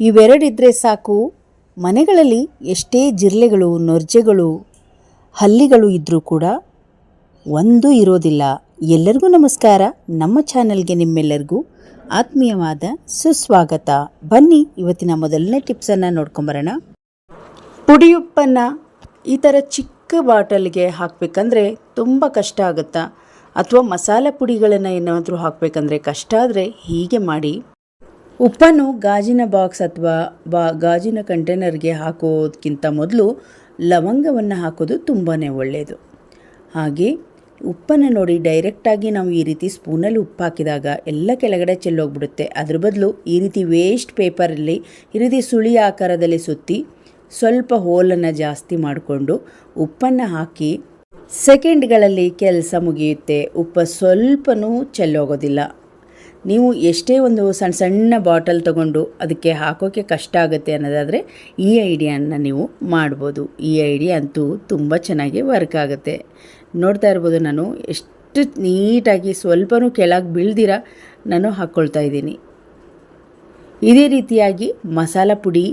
ಇವೆರಡಿದ್ರೆ ಸಾಕು, ಮನೆಗಳಲ್ಲಿ ಎಷ್ಟೇ ಜಿರ್ಲೆಗಳು ನೊರ್ಜೆಗಳು, ಹಲ್ಲಿಗಳು ಇದ್ದರೂ ಕೂಡ ಒಂದೂ ಇರೋದಿಲ್ಲ. ಎಲ್ಲರಿಗೂ ನಮಸ್ಕಾರ. ನಮ್ಮ ಚಾನಲ್ಗೆ ನಿಮ್ಮೆಲ್ಲರಿಗೂ ಆತ್ಮೀಯವಾದ ಸುಸ್ವಾಗತ. ಬನ್ನಿ, ಇವತ್ತಿನ ಮೊದಲನೇ ಟಿಪ್ಸನ್ನು ನೋಡ್ಕೊಂಬರೋಣ. ಪುಡಿಯುಪ್ಪನ್ನು ಈ ಥರ ಚಿಕ್ಕ ಬಾಟಲ್ಗೆ ಹಾಕಬೇಕಂದ್ರೆ ತುಂಬ ಕಷ್ಟ ಆಗುತ್ತಾ? ಅಥವಾ ಮಸಾಲೆ ಪುಡಿಗಳನ್ನು ಏನಾದರೂ ಹಾಕಬೇಕಂದ್ರೆ ಕಷ್ಟ ಆದರೆ ಹೀಗೆ ಮಾಡಿ. ಉಪ್ಪನ್ನು ಗಾಜಿನ ಬಾಕ್ಸ್ ಅಥವಾ ಬಾ, ಗಾಜಿನ ಕಂಟೈನರ್ಗೆ ಹಾಕೋದಕ್ಕಿಂತ ಮೊದಲು ಲವಂಗವನ್ನು ಹಾಕೋದು ತುಂಬಾ ಒಳ್ಳೆಯದು ಹಾಗೆ ಉಪ್ಪನ್ನು ನೋಡಿ ಡೈರೆಕ್ಟಾಗಿ ನಾವು ಈ ರೀತಿ ಸ್ಪೂನಲ್ಲಿ ಉಪ್ಪು ಹಾಕಿದಾಗ ಎಲ್ಲ ಕೆಳಗಡೆ ಚೆಲ್ಲೋಗ್ಬಿಡುತ್ತೆ. ಅದ್ರ ಬದಲು ಈ ರೀತಿ ವೇಸ್ಟ್ ಪೇಪರಲ್ಲಿ ಈ ರೀತಿ ಸುಳಿ ಆಕಾರದಲ್ಲಿ ಸುತ್ತಿ ಸ್ವಲ್ಪ ಹೋಲನ್ನು ಜಾಸ್ತಿ ಮಾಡಿಕೊಂಡು ಉಪ್ಪನ್ನು ಹಾಕಿ ಸೆಕೆಂಡ್ಗಳಲ್ಲಿ ಕೆಲಸ ಮುಗಿಯುತ್ತೆ. ಉಪ್ಪು ಸ್ವಲ್ಪನೂ ಚೆಲ್ಲೋಗೋದಿಲ್ಲ. ನೀವು ಎಷ್ಟೇ ಒಂದು ಸಣ್ಣ ಸಣ್ಣ ಬಾಟಲ್ ತಗೊಂಡು ಅದಕ್ಕೆ ಹಾಕೋಕ್ಕೆ ಕಷ್ಟ ಆಗುತ್ತೆ ಅನ್ನೋದಾದರೆ ಈ ಐಡಿಯಾನ ನೀವು ಮಾಡ್ಬೋದು. ಈ ಐಡಿಯಾ ಅಂತೂ ತುಂಬ ಚೆನ್ನಾಗಿ ವರ್ಕ್ ಆಗುತ್ತೆ. ನೋಡ್ತಾ ಇರ್ಬೋದು ನಾನು ಎಷ್ಟು ನೀಟಾಗಿ ಸ್ವಲ್ಪನೂ ಕೆಳಗೆ ಬೀಳ್ದಿರ ನಾನು ಹಾಕ್ಕೊಳ್ತಾ ಇದ್ದೀನಿ. ಇದೇ ರೀತಿಯಾಗಿ ಮಸಾಲ ಪುಡಿ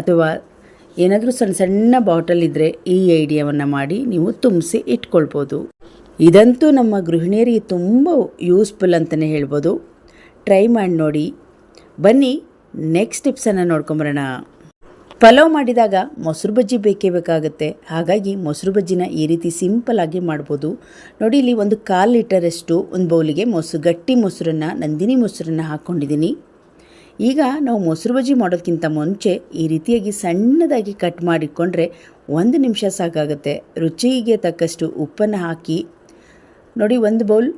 ಅಥವಾ ಏನಾದರೂ ಸಣ್ಣ ಸಣ್ಣ ಬಾಟಲ್ ಇದ್ದರೆ ಈ ಐಡಿಯಾವನ್ನು ಮಾಡಿ ನೀವು ತುಂಬಿಸಿ ಇಟ್ಕೊಳ್ಬೋದು. ಇದಂತೂ ನಮ್ಮ ಗೃಹಿಣಿಯರಿಗೆ ತುಂಬ ಯೂಸ್ಫುಲ್ ಅಂತಲೇ ಹೇಳ್ಬೋದು. ಟ್ರೈ ಮಾಡಿ ನೋಡಿ. ಬನ್ನಿ ನೆಕ್ಸ್ಟ್ ಟಿಪ್ಸನ್ನು ನೋಡ್ಕೊಂಬರೋಣ. ಪಲಾವ್ ಮಾಡಿದಾಗ ಮೊಸರು ಬಜ್ಜಿ ಬೇಕೇ ಬೇಕಾಗುತ್ತೆ. ಹಾಗಾಗಿ ಮೊಸರು ಬಜ್ಜಿನ ಈ ರೀತಿ ಸಿಂಪಲ್ ಆಗಿ ಮಾಡ್ಬೋದು. ನೋಡಿ, ಇಲ್ಲಿ ಒಂದು ಕಾಲು ಲೀಟರಷ್ಟು ಒಂದು ಬೌಲಿಗೆ ಮೊಸರು, ಗಟ್ಟಿ ಮೊಸರನ್ನು, ನಂದಿನಿ ಮೊಸರನ್ನು ಹಾಕ್ಕೊಂಡಿದ್ದೀನಿ. ಈಗ ನಾವು ಮೊಸರು ಬಜ್ಜಿ ಮಾಡೋದಕ್ಕಿಂತ ಮುಂಚೆ ಈ ರೀತಿಯಾಗಿ ಸಣ್ಣದಾಗಿ ಕಟ್ ಮಾಡಿಕೊಂಡ್ರೆ ಒಂದು ನಿಮಿಷ ಸಾಕಾಗುತ್ತೆ. ರುಚಿಗೆ ತಕ್ಕಷ್ಟು ಉಪ್ಪನ್ನು ಹಾಕಿ ನೋಡಿ, ಒಂದು ಬೌಲ್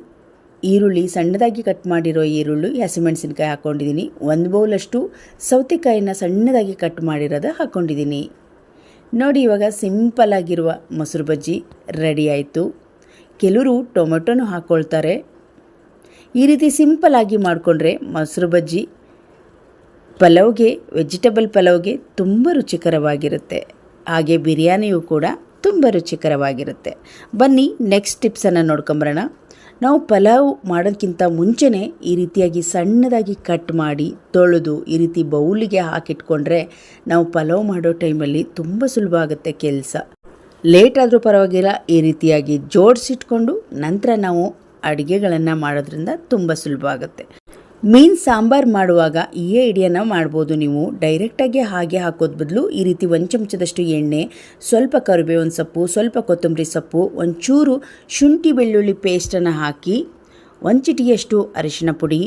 ಈರುಳ್ಳಿ, ಸಣ್ಣದಾಗಿ ಕಟ್ ಮಾಡಿರೋ ಈರುಳ್ಳಿ, ಹಸಿಮೆಣಸಿನ್ಕಾಯಿ ಹಾಕ್ಕೊಂಡಿದ್ದೀನಿ ಒಂದು ಬೌಲಷ್ಟು ಸೌತೆಕಾಯಿನ ಸಣ್ಣದಾಗಿ ಕಟ್ ಮಾಡಿರೋದು ಹಾಕ್ಕೊಂಡಿದ್ದೀನಿ ನೋಡಿ, ಇವಾಗ ಸಿಂಪಲ್ ಆಗಿರುವ ಮೊಸರು ಬಜ್ಜಿ ರೆಡಿ ಆಯಿತು. ಕೆಲವರು ಟೊಮೆಟೊನೂ ಹಾಕ್ಕೊಳ್ತಾರೆ ಈ ರೀತಿ ಸಿಂಪಲ್ ಆಗಿ ಮಾಡಿಕೊಂಡ್ರೆ ಮೊಸರು ಬಜ್ಜಿ ಪಲಾವ್ಗೆ ವೆಜಿಟೇಬಲ್ ಪಲಾವ್ಗೆ ತುಂಬ ರುಚಿಕರವಾಗಿರುತ್ತೆ. ಹಾಗೆ ಬಿರಿಯಾನಿಯೂ ಕೂಡ ತುಂಬ ರುಚಿಕರವಾಗಿರುತ್ತೆ. ಬನ್ನಿ ನೆಕ್ಸ್ಟ್ ಟಿಪ್ಸನ್ನು ನೋಡ್ಕೊಂಬರೋಣ. ನಾವು ಪಲಾವ್ ಮಾಡೋದಕ್ಕಿಂತ ಮುಂಚೆನೇ ಈ ರೀತಿಯಾಗಿ ಸಣ್ಣದಾಗಿ ಕಟ್ ಮಾಡಿ ತೊಳೆದು ಈ ರೀತಿ ಬೌಲಿಗೆ ಹಾಕಿಟ್ಕೊಂಡ್ರೆ ನಾವು ಪಲಾವ್ ಮಾಡೋ ಟೈಮಲ್ಲಿ ತುಂಬ ಸುಲಭ ಆಗುತ್ತೆ ಕೆಲಸ. ಲೇಟ್ ಆದರೂ ಪರವಾಗಿಲ್ಲ, ಈ ರೀತಿಯಾಗಿ ಜೋಡಿಸಿಟ್ಕೊಂಡು ನಂತರ ನಾವು ಅಡುಗೆಗಳನ್ನು ಮಾಡೋದ್ರಿಂದ ತುಂಬ ಸುಲಭ ಆಗುತ್ತೆ. ಮೀನು ಸಾಂಬಾರು ಮಾಡುವಾಗ ಈ ಐಡಿಯಾನ ಮಾಡ್ಬೋದು ನೀವು. ಡೈರೆಕ್ಟಾಗಿ ಹಾಗೆ ಹಾಕೋದ್ ಬದಲು ಈ ರೀತಿ ಒಂದು ಚಮಚದಷ್ಟು ಎಣ್ಣೆ, ಸ್ವಲ್ಪ ಕರಿಬೇವಿನ ಸೊಪ್ಪು, ಸ್ವಲ್ಪ ಕೊತ್ತಂಬರಿ ಸೊಪ್ಪು, ಒಂಚೂರು ಶುಂಠಿ ಬೆಳ್ಳುಳ್ಳಿ ಪೇಸ್ಟನ್ನು ಹಾಕಿ, ಒಂದು ಚಿಟಿಯಷ್ಟು ಅರಿಶಿನ ಪುಡಿ,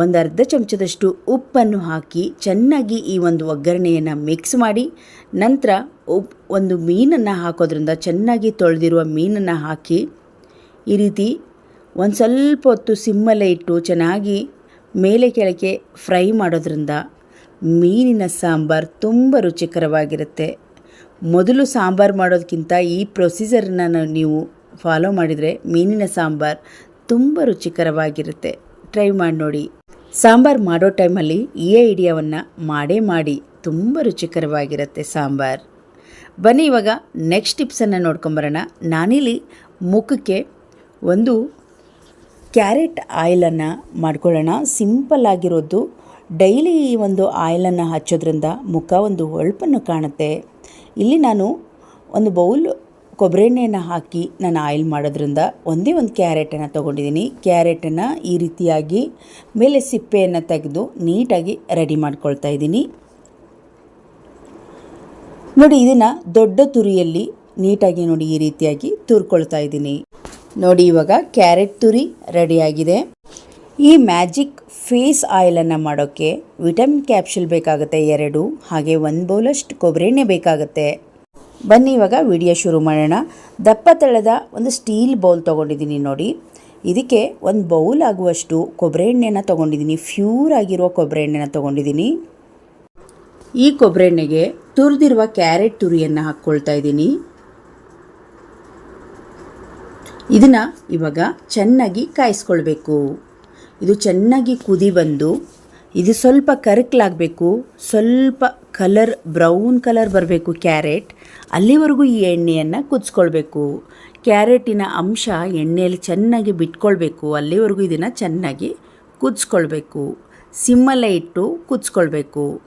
ಒಂದು ಅರ್ಧ ಚಮಚದಷ್ಟು ಉಪ್ಪನ್ನು ಹಾಕಿ ಚೆನ್ನಾಗಿ ಈ ಒಂದು ಒಗ್ಗರಣೆಯನ್ನು ಮಿಕ್ಸ್ ಮಾಡಿ, ನಂತರ ಉಪ್ ಒಂದು ಮೀನನ್ನು ಹಾಕೋದ್ರಿಂದ ಚೆನ್ನಾಗಿ ತೊಳೆದಿರುವ ಮೀನನ್ನು ಹಾಕಿ, ಈ ರೀತಿ ಒಂದು ಸ್ವಲ್ಪ ಹೊತ್ತು ಸಿಮ್ಮಲ್ಲೇ ಇಟ್ಟು ಚೆನ್ನಾಗಿ ಮೇಲೆ ಕೆಳಗೆ ಫ್ರೈ ಮಾಡೋದ್ರಿಂದ ಮೀನಿನ ಸಾಂಬಾರು ತುಂಬ ರುಚಿಕರವಾಗಿರುತ್ತೆ. ಮೊದಲು ಸಾಂಬಾರು ಮಾಡೋದಕ್ಕಿಂತ ಈ ಪ್ರೊಸೀಜರನ್ನು ನೀವು ಫಾಲೋ ಮಾಡಿದರೆ ಮೀನಿನ ಸಾಂಬಾರು ತುಂಬ ರುಚಿಕರವಾಗಿರುತ್ತೆ. ಟ್ರೈ ಮಾಡಿ ನೋಡಿ. ಸಾಂಬಾರು ಮಾಡೋ ಟೈಮಲ್ಲಿ ಈ ಐಡಿಯಾವನ್ನು ಮಾಡೇ ಮಾಡಿ. ತುಂಬ ರುಚಿಕರವಾಗಿರುತ್ತೆ ಸಾಂಬಾರು. ಬನ್ನಿ ಇವಾಗ ನೆಕ್ಸ್ಟ್ ಟಿಪ್ಸನ್ನು ನೋಡ್ಕೊಂಬರೋಣ. ನಾನಿಲ್ಲಿ ಮುಖಕ್ಕೆ ಒಂದು ಕ್ಯಾರೆಟ್ ಆಯಿಲನ್ನು ಮಾಡ್ಕೊಳ್ಳೋಣ. ಸಿಂಪಲ್ ಆಗಿರೋದು. ಡೈಲಿ ಈ ಒಂದು ಆಯಿಲನ್ನು ಹಚ್ಚೋದ್ರಿಂದ ಮುಖ ಒಂದು ಹೊಳಪನ್ನು ಕಾಣುತ್ತೆ. ಇಲ್ಲಿ ನಾನು ಒಂದು ಬೌಲ್ ಕೊಬ್ಬರಿ ಎಣ್ಣೆಯನ್ನು ಹಾಕಿ ನಾನು ಆಯಿಲ್ ಮಾಡೋದ್ರಿಂದ ಒಂದೇ ಒಂದು ಕ್ಯಾರೆಟನ್ನು ತೊಗೊಂಡಿದ್ದೀನಿ. ಕ್ಯಾರೆಟನ್ನು ಈ ರೀತಿಯಾಗಿ ಮೇಲೆ ಸಿಪ್ಪೆಯನ್ನು ತೆಗೆದು ನೀಟಾಗಿ ರೆಡಿ ಮಾಡ್ಕೊಳ್ತಾ ಇದ್ದೀನಿ. ನೋಡಿ, ಇದನ್ನು ದೊಡ್ಡ ತುರಿಯಲ್ಲಿ ನೀಟಾಗಿ ನೋಡಿ ಈ ರೀತಿಯಾಗಿ ತುರ್ಕೊಳ್ತಾ ಇದ್ದೀನಿ. ನೋಡಿ ಇವಾಗ ಕ್ಯಾರೆಟ್ ತುರಿ ರೆಡಿಯಾಗಿದೆ. ಈ ಮ್ಯಾಜಿಕ್ ಫೇಸ್ ಆಯಿಲನ್ನು ಮಾಡೋಕ್ಕೆ ವಿಟಮಿನ್ ಕ್ಯಾಪ್ಸುಲ್ ಬೇಕಾಗುತ್ತೆ ಎರಡು, ಹಾಗೆ ಒಂದು ಬೌಲಷ್ಟು ಕೊಬ್ಬರಿ ಎಣ್ಣೆ ಬೇಕಾಗುತ್ತೆ. ಬನ್ನಿ ಇವಾಗ ವಿಡಿಯೋ ಶುರು ಮಾಡೋಣ. ದಪ್ಪ ತಳದ ಒಂದು ಸ್ಟೀಲ್ ಬೌಲ್ ತೊಗೊಂಡಿದ್ದೀನಿ ನೋಡಿ. ಇದಕ್ಕೆ ಒಂದು ಬೌಲ್ ಆಗುವಷ್ಟು ಕೊಬ್ಬರಿ ಎಣ್ಣೆನ ತೊಗೊಂಡಿದ್ದೀನಿ. ಫ್ಯೂರ್ ಆಗಿರುವ ಕೊಬ್ಬರಿ ಎಣ್ಣೆನ ತೊಗೊಂಡಿದ್ದೀನಿ. ಈ ಕೊಬ್ಬರಿ ಎಣ್ಣೆಗೆ ತುರಿದಿರುವ ಕ್ಯಾರೆಟ್ ತುರಿಯನ್ನು ಹಾಕ್ಕೊಳ್ತಾ ಇದ್ದೀನಿ. ಇದನ್ನು ಇವಾಗ ಚೆನ್ನಾಗಿ ಕಾಯಿಸ್ಕೊಳ್ಬೇಕು. ಇದು ಚೆನ್ನಾಗಿ ಕುದಿ ಬಂದು, ಇದು ಸ್ವಲ್ಪ ಕರಕಲಾಗಬೇಕು, ಸ್ವಲ್ಪ ಕಲರ್, ಬ್ರೌನ್ ಕಲರ್ ಬರಬೇಕು ಕ್ಯಾರೆಟ್, ಅಲ್ಲಿವರೆಗೂ ಈ ಎಣ್ಣೆಯನ್ನು ಕುದಿಸ್ಕೊಳ್ಬೇಕು. ಕ್ಯಾರೆಟಿನ ಅಂಶ ಎಣ್ಣೆಯಲ್ಲಿ ಚೆನ್ನಾಗಿ ಬಿಟ್ಕೊಳ್ಬೇಕು, ಅಲ್ಲಿವರೆಗೂ ಇದನ್ನು ಚೆನ್ನಾಗಿ ಕುದಿಸ್ಕೊಳ್ಬೇಕು. ಸಿಮ್ಮಲ್ಲೇ ಇಟ್ಟು ಕುದಿಸ್ಕೊಳ್ಬೇಕು.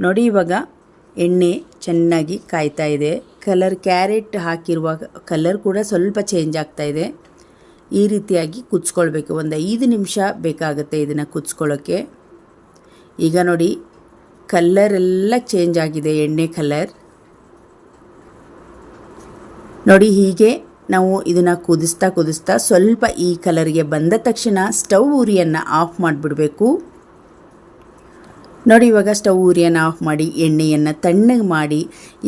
ನೋಡಿ ಇವಾಗ ಎಣ್ಣೆ ಚೆನ್ನಾಗಿ ಕಾಯ್ತಾ ಇದೆ. ಕಲರ್ ಕ್ಯಾರೆಟ್ ಹಾಕಿರುವ ಕಲರ್ ಕೂಡ ಸ್ವಲ್ಪ ಚೇಂಜ್ ಆಗ್ತಾ ಇದೆ. ಈ ರೀತಿಯಾಗಿ ಕುದಿಸ್ಕೊಳ್ಬೇಕು. ಒಂದು ಐದು ನಿಮಿಷ ಬೇಕಾಗುತ್ತೆ ಇದನ್ನು ಕುದಿಸ್ಕೊಳ್ಳೋಕ್ಕೆ ಈಗ ನೋಡಿ ಕಲ್ಲರ್ ಎಲ್ಲ ಚೇಂಜ್ ಆಗಿದೆ, ಎಣ್ಣೆ ಕಲರ್. ನೋಡಿ, ಹೀಗೆ ನಾವು ಇದನ್ನು ಕುದಿಸ್ತಾ ಕುದಿಸ್ತಾ ಸ್ವಲ್ಪ ಈ ಕಲರ್ಗೆ ಬಂದ ತಕ್ಷಣ ಸ್ಟವ್ ಉರಿಯನ್ನು ಆಫ್ ಮಾಡಿಬಿಡಬೇಕು. ನೋಡಿ, ಇವಾಗ ಸ್ಟವ್ ಉರಿಯನ್ನು ಆಫ್ ಮಾಡಿ, ಎಣ್ಣೆಯನ್ನು ತಣ್ಣಗೆ ಮಾಡಿ,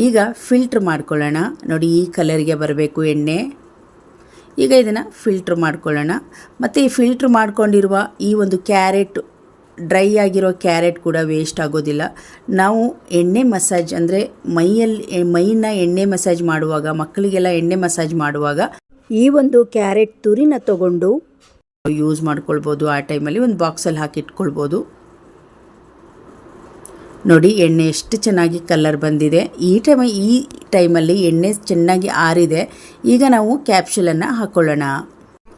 ಈಗ ಫಿಲ್ಟ್ರ್ ಮಾಡ್ಕೊಳ್ಳೋಣ. ನೋಡಿ, ಈ ಕಲರಿಗೆ ಬರಬೇಕು ಎಣ್ಣೆ. ಈಗ ಇದನ್ನು ಫಿಲ್ಟ್ರ್ ಮಾಡ್ಕೊಳ್ಳೋಣ. ಮತ್ತು ಈ ಫಿಲ್ಟ್ರ್ ಮಾಡ್ಕೊಂಡಿರುವ ಈ ಒಂದು ಕ್ಯಾರೆಟ್, ಡ್ರೈ ಆಗಿರೋ ಕ್ಯಾರೆಟ್ ಕೂಡ ವೇಸ್ಟ್ ಆಗೋದಿಲ್ಲ. ನಾವು ಎಣ್ಣೆ ಮಸಾಜ್, ಅಂದರೆ ಮೈಯಲ್ಲಿ ಮೈನ ಎಣ್ಣೆ ಮಸಾಜ್ ಮಾಡುವಾಗ, ಮಕ್ಕಳಿಗೆಲ್ಲ ಎಣ್ಣೆ ಮಸಾಜ್ ಮಾಡುವಾಗ, ಈ ಒಂದು ಕ್ಯಾರೆಟ್ ತುರಿನ ತಗೊಂಡು ಯೂಸ್ ಮಾಡ್ಕೊಳ್ಬೋದು. ಆ ಟೈಮಲ್ಲಿ ಒಂದು ಬಾಕ್ಸಲ್ಲಿ ಹಾಕಿ ಇಟ್ಕೊಳ್ಬೋದು ನೋಡಿ, ಎಣ್ಣೆ ಎಷ್ಟು ಚೆನ್ನಾಗಿ ಕಲರ್ ಬಂದಿದೆ. ಈ ಟೈಮ್, ಈ ಟೈಮಲ್ಲಿ ಎಣ್ಣೆ ಚೆನ್ನಾಗಿ ಆರಿದೆ. ಈಗ ನಾವು ಕ್ಯಾಪ್ಸುಲನ್ನು ಹಾಕ್ಕೊಳ್ಳೋಣ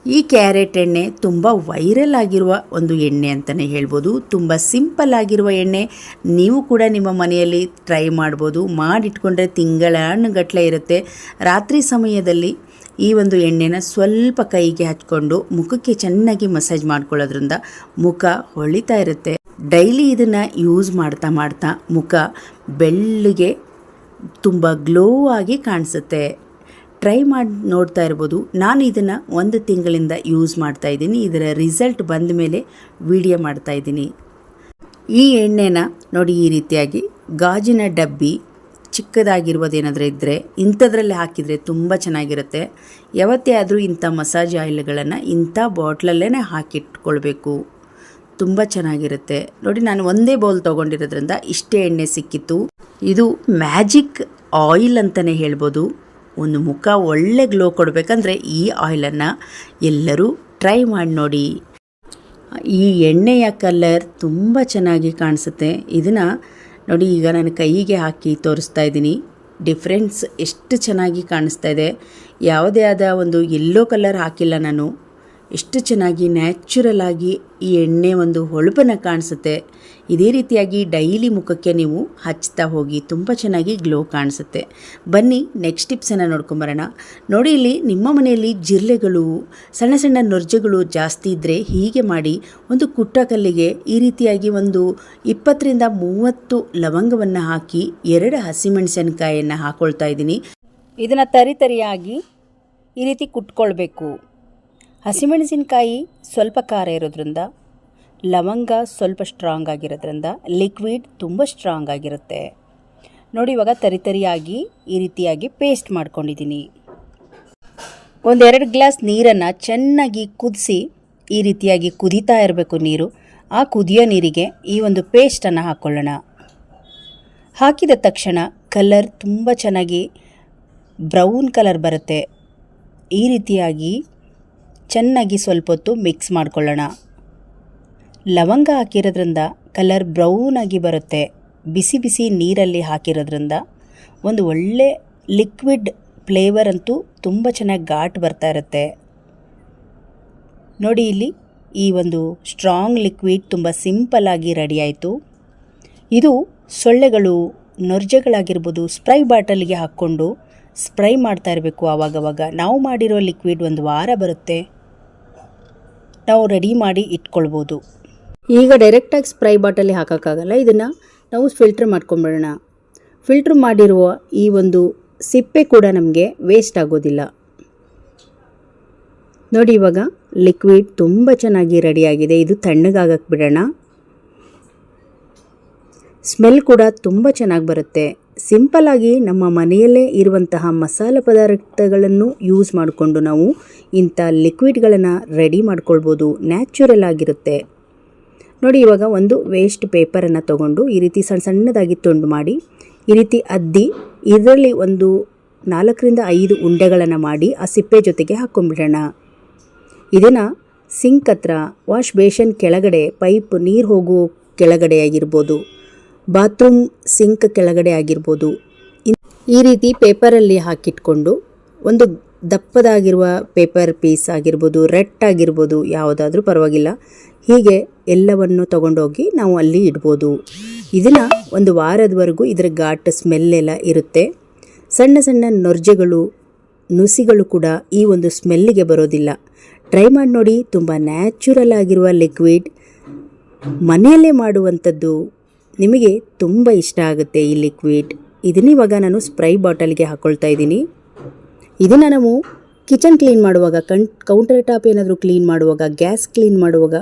ಈ ಕ್ಯಾರೆಟ್ ಎಣ್ಣೆ ತುಂಬ ವೈರಲ್ ಆಗಿರುವ ಒಂದು ಎಣ್ಣೆ ಅಂತಲೇ ಹೇಳ್ಬೋದು. ತುಂಬ ಸಿಂಪಲ್ ಆಗಿರುವ ಎಣ್ಣೆ. ನೀವು ಕೂಡ ನಿಮ್ಮ ಮನೆಯಲ್ಲಿ ಟ್ರೈ ಮಾಡ್ಬೋದು. ಮಾಡಿಟ್ಕೊಂಡ್ರೆ ತಿಂಗಳಾನುಗಟ್ಟಲೆ ಇರುತ್ತೆ. ರಾತ್ರಿ ಸಮಯದಲ್ಲಿ ಈ ಒಂದು ಎಣ್ಣೆನ ಸ್ವಲ್ಪ ಕೈಗೆ ಹಚ್ಕೊಂಡು ಮುಖಕ್ಕೆ ಚೆನ್ನಾಗಿ ಮಸಾಜ್ ಮಾಡ್ಕೊಳ್ಳೋದ್ರಿಂದ ಮುಖ ಹೊಳಿತಾ ಇರುತ್ತೆ. ಡೈಲಿ ಇದನ್ನು ಯೂಸ್ ಮಾಡ್ತಾ ಮಾಡ್ತಾ ಮುಖ ಬೆಳ್ಳಿಗೆ ತುಂಬ ಗ್ಲೋ ಆಗಿ ಕಾಣಿಸುತ್ತೆ. ಟ್ರೈ ಮಾಡಿ ನೋಡ್ತಾ ಇರ್ಬೋದು. ನಾನು ಇದನ್ನು ಒಂದು ತಿಂಗಳಿಂದ ಯೂಸ್ ಮಾಡ್ತಾ ಇದ್ದೀನಿ. ಇದರ ರಿಸಲ್ಟ್ ಬಂದ ಮೇಲೆ ವಿಡಿಯೋ ಮಾಡ್ತಾ ಇದ್ದೀನಿ. ಈ ಎಣ್ಣೆನ ನೋಡಿ ಈ ರೀತಿಯಾಗಿ ಗಾಜಿನ ಡಬ್ಬಿ ಚಿಕ್ಕದಾಗಿರ್ಬೋದೇನಾದರೂ ಇದ್ದರೆ ಇಂಥದ್ರಲ್ಲಿ ಹಾಕಿದರೆ ತುಂಬ ಚೆನ್ನಾಗಿರುತ್ತೆ. ಯಾವತ್ತೇ ಆದರೂ ಇಂಥ ಮಸಾಜ್ ಆಯಿಲ್ಗಳನ್ನು ಇಂಥ ಬಾಟ್ಲಲ್ಲೇ ಹಾಕಿಟ್ಕೊಳ್ಬೇಕು. ತುಂಬ ಚೆನ್ನಾಗಿರುತ್ತೆ. ನೋಡಿ, ನಾನು ಒಂದೇ ಬೌಲ್ ತೊಗೊಂಡಿರೋದ್ರಿಂದ ಇಷ್ಟೇ ಎಣ್ಣೆ ಸಿಕ್ಕಿತ್ತು. ಇದು ಮ್ಯಾಜಿಕ್ ಆಯಿಲ್ ಅಂತಲೇ ಹೇಳ್ಬೋದು. ಒಂದು ಮುಖ ಒಳ್ಳೆ ಗ್ಲೋ ಕೊಡಬೇಕಂದ್ರೆ ಈ ಆಯಿಲನ್ನು ಎಲ್ಲರೂ ಟ್ರೈ ಮಾಡಿ ನೋಡಿ. ಈ ಎಣ್ಣೆಯ ಕಲರ್ ತುಂಬ ಚೆನ್ನಾಗಿ ಕಾಣಿಸುತ್ತೆ. ಇದನ್ನು ನೋಡಿ, ಈಗ ನಾನು ಕೈಗೆ ಹಾಕಿ ತೋರಿಸ್ತಾ ಇದ್ದೀನಿ. ಡಿಫ್ರೆನ್ಸ್ ಎಷ್ಟು ಚೆನ್ನಾಗಿ ಕಾಣಿಸ್ತಾ ಇದೆ. ಯಾವುದೇ ಆದ ಒಂದು ಎಲ್ಲೋ ಕಲರ್ ಹಾಕಿಲ್ಲ ನಾನು. ಎಷ್ಟು ಚೆನ್ನಾಗಿ ನ್ಯಾಚುರಲ್ ಆಗಿ ಈ ಎಣ್ಣೆ ಒಂದು ಹೊಳಪನ್ನು ಕಾಣಿಸುತ್ತೆ. ಇದೇ ರೀತಿಯಾಗಿ ಡೈಲಿ ಮುಖಕ್ಕೆ ನೀವು ಹಚ್ತಾ ಹೋಗಿ ತುಂಬ ಚೆನ್ನಾಗಿ ಗ್ಲೋ ಕಾಣಿಸುತ್ತೆ. ಬನ್ನಿ, ನೆಕ್ಸ್ಟ್ ಟಿಪ್ಸನ್ನು ನೋಡ್ಕೊಂಬರೋಣ. ನೋಡಿ ಇಲ್ಲಿ ನಿಮ್ಮ ಮನೆಯಲ್ಲಿ ಜಿರ್ಲೆಗಳು, ಸಣ್ಣ ಸಣ್ಣ ನೊರ್ಜೆಗಳು ಜಾಸ್ತಿ ಇದ್ದರೆ ಹೀಗೆ ಮಾಡಿ ಒಂದು ಕುಟ್ಟ ಕಲ್ಲಿಗೆ ಈ ರೀತಿಯಾಗಿ ಒಂದು ಇಪ್ಪತ್ತರಿಂದ ಮೂವತ್ತು ಲವಂಗವನ್ನು ಹಾಕಿ ಎರಡು ಹಸಿಮೆಣಸಿನಕಾಯಿಯನ್ನು ಹಾಕ್ಕೊಳ್ತಾ ಇದ್ದೀನಿ. ಇದನ್ನು ತರಿ ತರಿಯಾಗಿ ಈ ರೀತಿ ಕುಟ್ಕೊಳ್ಬೇಕು. ಹಸಿಮೆಣಸಿನಕಾಯಿ ಸ್ವಲ್ಪ ಖಾರ ಇರೋದ್ರಿಂದ ಲವಂಗ ಸ್ವಲ್ಪ ಸ್ಟ್ರಾಂಗ್ ಆಗಿರೋದ್ರಿಂದ ಲಿಕ್ವಿಡ್ ತುಂಬ ಸ್ಟ್ರಾಂಗ್ ಆಗಿರುತ್ತೆ. ನೋಡಿ, ಇವಾಗ ತರಿತರಿಯಾಗಿ ಈ ರೀತಿಯಾಗಿ ಪೇಸ್ಟ್ ಮಾಡ್ಕೊಂಡಿದ್ದೀನಿ. ಒಂದೆರಡು ಗ್ಲಾಸ್ ನೀರನ್ನು ಚೆನ್ನಾಗಿ ಕುದಿಸಿ ಈ ರೀತಿಯಾಗಿ ಕುದೀತಾ ಇರಬೇಕು ನೀರು. ಆ ಕುದಿಯೋ ನೀರಿಗೆ ಈ ಒಂದು ಪೇಸ್ಟನ್ನು ಹಾಕ್ಕೊಳ್ಳೋಣ ಹಾಕಿದ ತಕ್ಷಣ ಕಲರ್ ತುಂಬ ಚೆನ್ನಾಗಿ ಬ್ರೌನ್ ಕಲರ್ ಬರುತ್ತೆ. ಈ ರೀತಿಯಾಗಿ ಚೆನ್ನಾಗಿ ಸ್ವಲ್ಪ ಹೊತ್ತು ಮಿಕ್ಸ್ ಮಾಡ್ಕೊಳ್ಳೋಣ. ಲವಂಗ ಹಾಕಿರೋದ್ರಿಂದ ಕಲರ್ ಬ್ರೌನ್ ಆಗಿ ಬರುತ್ತೆ. ಬಿಸಿ ಬಿಸಿ ನೀರಲ್ಲಿ ಹಾಕಿರೋದ್ರಿಂದ ಒಂದು ಒಳ್ಳೆ ಲಿಕ್ವಿಡ್ ಫ್ಲೇವರ್ ಅಂತೂ ತುಂಬ ಚೆನ್ನಾಗಿ ಘಾಟ್ ಬರ್ತಾ ಇರುತ್ತೆ. ನೋಡಿ ಇಲ್ಲಿ ಈ ಒಂದು ಸ್ಟ್ರಾಂಗ್ ಲಿಕ್ವಿಡ್ ತುಂಬ ಸಿಂಪಲ್ ಆಗಿ ರೆಡಿ ಆಯಿತು. ಇದು ಸೊಳ್ಳೆಗಳು, ನೊರ್ಜೆಗಳಾಗಿರ್ಬೋದು ಸ್ಪ್ರೈ ಬಾಟಲ್ಗೆ ಹಾಕ್ಕೊಂಡು ಸ್ಪ್ರೈ ಮಾಡ್ತಾ ಇರಬೇಕು ಆವಾಗವಾಗ. ನಾವು ಮಾಡಿರೋ ಲಿಕ್ವಿಡ್ ಒಂದು ವಾರ ಬರುತ್ತೆ. ನಾವು ರೆಡಿ ಮಾಡಿ ಇಟ್ಕೊಳ್ಬೋದು. ಈಗ ಡೈರೆಕ್ಟಾಗಿ ಸ್ಪ್ರೈ ಬಾಟಲಿ ಹಾಕೋಕ್ಕಾಗಲ್ಲ, ಇದನ್ನು ನಾವು ಫಿಲ್ಟ್ರ್ ಮಾಡ್ಕೊಂಬಿಡೋಣ. ಫಿಲ್ಟ್ರ್ ಮಾಡಿರುವ ಈ ಒಂದು ಸಿಪ್ಪೆ ಕೂಡ ನಮಗೆ ವೇಸ್ಟ್ ಆಗೋದಿಲ್ಲ. ನೋಡಿ ಇವಾಗ ಲಿಕ್ವಿಡ್ ತುಂಬ ಚೆನ್ನಾಗಿ ರೆಡಿಯಾಗಿದೆ ಇದು ತಣ್ಣಗಾಗಕ್ಕೆ ಬಿಡೋಣ. ಸ್ಮೆಲ್ ಕೂಡ ತುಂಬ ಚೆನ್ನಾಗಿ ಬರುತ್ತೆ. ಸಿಂಪಲ್ಲಾಗಿ ನಮ್ಮ ಮನೆಯಲ್ಲೇ ಇರುವಂತಹ ಮಸಾಲ ಪದಾರ್ಥಗಳನ್ನು ಯೂಸ್ ಮಾಡಿಕೊಂಡು ನಾವು ಇಂಥ ಲಿಕ್ವಿಡ್ಗಳನ್ನು ರೆಡಿ ಮಾಡ್ಕೊಳ್ಬೋದು. ನ್ಯಾಚುರಲ್ ಆಗಿರುತ್ತೆ. ನೋಡಿ, ಇವಾಗ ಒಂದು ವೇಸ್ಟ್ ಪೇಪರನ್ನು ತಗೊಂಡು ಈ ರೀತಿ ಸಣ್ಣ ಸಣ್ಣದಾಗಿ ತುಂಡು ಮಾಡಿ, ಈ ರೀತಿ ಅದ್ದಿ, ಇದರಲ್ಲಿ ಒಂದು ನಾಲ್ಕರಿಂದ ಐದು ಉಂಡೆಗಳನ್ನು ಮಾಡಿ ಆ ಸಿಪ್ಪೆ ಜೊತೆಗೆ ಹಾಕ್ಕೊಂಡ್ಬಿಡೋಣ ಇದನ್ನು ಸಿಂಕ್ ಹತ್ರ ವಾಶ್ ಬೇಷನ್ ಕೆಳಗಡೆ, ಪೈಪ್ ನೀರು ಹೋಗೋ ಕೆಳಗಡೆ ಆಗಿರ್ಬೋದು. ಬಾತ್ರೂಮ್ ಸಿಂಕ್ ಕೆಳಗಡೆ ಆಗಿರ್ಬೋದು. ಈ ರೀತಿ ಪೇಪರಲ್ಲಿ ಹಾಕಿಟ್ಕೊಂಡು ಒಂದು ದಪ್ಪದಾಗಿರುವ ಪೇಪರ್ ಪೀಸ್ ಆಗಿರ್ಬೋದು ರೆಟ್ ಆಗಿರ್ಬೋದು, ಯಾವುದಾದ್ರೂ ಪರವಾಗಿಲ್ಲ. ಹೀಗೆ ಎಲ್ಲವನ್ನು ತಗೊಂಡೋಗಿ ನಾವು ಅಲ್ಲಿ ಇಡ್ಬೋದು. ಇದನ್ನು ಒಂದು ವಾರದವರೆಗೂ ಇದರ ಘಾಟ್ ಸ್ಮೆಲ್ ಎಲ್ಲ ಇರುತ್ತೆ. ಸಣ್ಣ ಸಣ್ಣ ನೊರ್ಜೆಗಳು, ನುಸಿಗಳು ಕೂಡ ಈ ಒಂದು ಸ್ಮೆಲ್ಲಿಗೆ ಬರೋದಿಲ್ಲ. ಟ್ರೈ ಮಾಡಿ ನೋಡಿ, ತುಂಬ ನ್ಯಾಚುರಲ್ ಆಗಿರುವ ಲಿಕ್ವಿಡ್. ಮನೆಯಲ್ಲೇ ಮಾಡುವಂಥದ್ದು ನಿಮಗೆ ತುಂಬ ಇಷ್ಟ ಆಗುತ್ತೆ ಈ ಲಿಕ್ವಿಡ್. ಇದನ್ನ ಇವಾಗ ನಾನು ಸ್ಪ್ರೈ ಬಾಟಲ್ಗೆ ಹಾಕ್ಕೊಳ್ತಾ ಇದ್ದೀನಿ. ಇದನ್ನು ನಾವು ಕಿಚನ್ ಕ್ಲೀನ್ ಮಾಡುವಾಗ ಕಣ್ ಕೌಂಟರ್ ಟಾಪ್ ಏನಾದರೂ ಕ್ಲೀನ್ ಮಾಡುವಾಗ, ಗ್ಯಾಸ್ ಕ್ಲೀನ್ ಮಾಡುವಾಗ,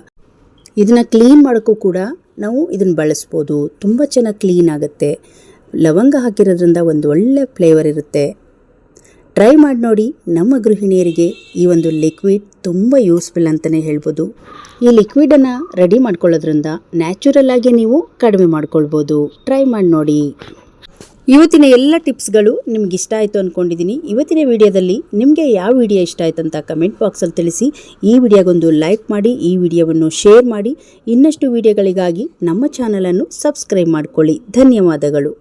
ಇದನ್ನು ಕ್ಲೀನ್ ಮಾಡೋಕ್ಕೂ ಕೂಡ ನಾವು ಇದನ್ನು ಬಳಸ್ಬೋದು. ತುಂಬ ಚೆನ್ನಾಗಿ ಕ್ಲೀನ್ ಆಗುತ್ತೆ. ಲವಂಗ ಹಾಕಿರೋದ್ರಿಂದ ಒಂದು ಒಳ್ಳೆ ಫ್ಲೇವರ್ ಇರುತ್ತೆ. ಟ್ರೈ ಮಾಡಿ ನೋಡಿ ನಮ್ಮ ಗೃಹಿಣಿಯರಿಗೆ ಈ ಒಂದು ಲಿಕ್ವಿಡ್ ತುಂಬ ಯೂಸ್ಫುಲ್ ಅಂತಲೇ ಹೇಳ್ಬೋದು. ಈ ಲಿಕ್ವಿಡನ್ನು ರೆಡಿ ಮಾಡ್ಕೊಳ್ಳೋದ್ರಿಂದ ನ್ಯಾಚುರಲ್ ಆಗಿ ನೀವು ಕಡಿಮೆ ಮಾಡ್ಕೊಳ್ಬೋದು. ಟ್ರೈ ಮಾಡಿ ನೋಡಿ. ಇವತ್ತಿನ ಎಲ್ಲ ಟಿಪ್ಸ್ಗಳು ನಿಮ್ಗೆ ಇಷ್ಟ ಆಯಿತು ಅಂದ್ಕೊಂಡಿದ್ದೀನಿ ಇವತ್ತಿನ ವಿಡಿಯೋದಲ್ಲಿ ನಿಮಗೆ ಯಾವ ವಿಡಿಯೋ ಇಷ್ಟ ಆಯಿತು ಅಂತ ಕಮೆಂಟ್ ಬಾಕ್ಸಲ್ಲಿ ತಿಳಿಸಿ. ಈ ವಿಡಿಯೋಗೊಂದು ಲೈಕ್ ಮಾಡಿ, ಈ ವಿಡಿಯೋವನ್ನು ಶೇರ್ ಮಾಡಿ. ಇನ್ನಷ್ಟು ವಿಡಿಯೋಗಳಿಗಾಗಿ ನಮ್ಮ ಚಾನಲನ್ನು ಸಬ್ಸ್ಕ್ರೈಬ್ ಮಾಡಿಕೊಳ್ಳಿ. ಧನ್ಯವಾದಗಳು.